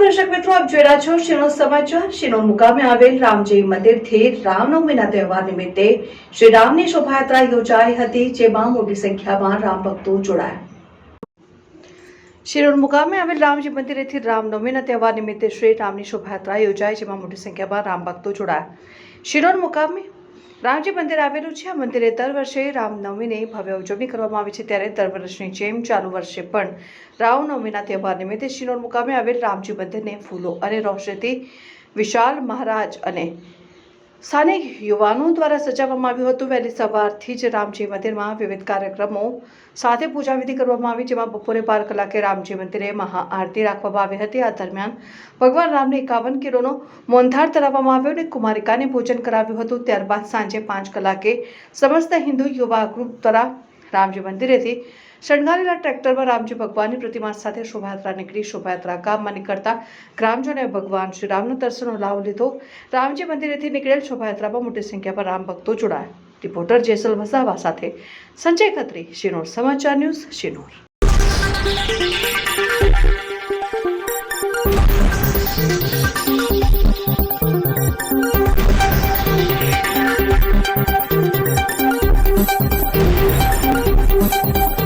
દર્શક મિત્રો, આપ જોઈ રહ્યા છો શિનો મુકામે આવેલ રામજી મંદિરથી રામનવમીના તહેવાર નિમિત્તે શ્રી રામની શોભાયાત્રા યોજાઈ હતી, જેમાં મોટી સંખ્યામાં રામ ભક્તો જોડાયા. શિરોર મુકામે આવેલ રામજી મંદિરેથી રામનવમીના તહેવાર નિમિત્તે શ્રી રામની શોભાયાત્રા યોજાય, જેમાં મોટી સંખ્યામાં રામ ભક્તો જોડાયા. શિરોડ મુકામે રામજી મંદિર આવેલું છે. આ મંદિરે દર વર્ષે રામનવમીની ભવ્ય ઉજવણી કરવામાં આવે છે. ત્યારે દર વર્ષની જેમ ચાલુ વર્ષે પણ રામનવમીના તહેવાર નિમિત્તે શિરોડ મુકામે આવેલ રામજી મંદિરને ફૂલો અને રોશનીથી વિશાલ મહારાજ અને સ્થાનિક યુવાનો દ્વારા સજાવવામાં આવ્યું હતું. વહેલી સવારથી જ રામજી મંદિરમાં વિવિધ કાર્યક્રમો સાથે પૂજા વિધિ કરવામાં આવી, જેમાં બપોરે બાર કલાકે રામજી મંદિરે મહાઆરતી રાખવામાં આવી હતી. આ દરમિયાન ભગવાન રામને એકાવન કિલોનો મોંધાર ધરાવવામાં આવ્યો અને કુમારિકાને ભોજન કરાવ્યું હતું. ત્યારબાદ સાંજે પાંચ કલાકે સમસ્ત હિન્દુ યુવા ગ્રુપ દ્વારા રામજી મંદિરેથી શણગારેલા ટ્રેક્ટરમાં રામજી ભગવાનની પ્રતિમા સાથે શોભાયાત્રા નીકળી. શોભાયાત્રા ગામમાં નીકળતા ગ્રામજનોએ ભગવાન શ્રી રામનો દર્શનનો લાભ લીધો. રામજી મંદિરેથી નીકળેલ શોભાયાત્રામાં મોટી સંખ્યામાં રામ ભક્તો જોડાયા. રિપોર્ટર જેસલ વસાવા સાથે સંજય ખત્રી, શિનોર સમાચાર ન્યૂઝ, શિનોર.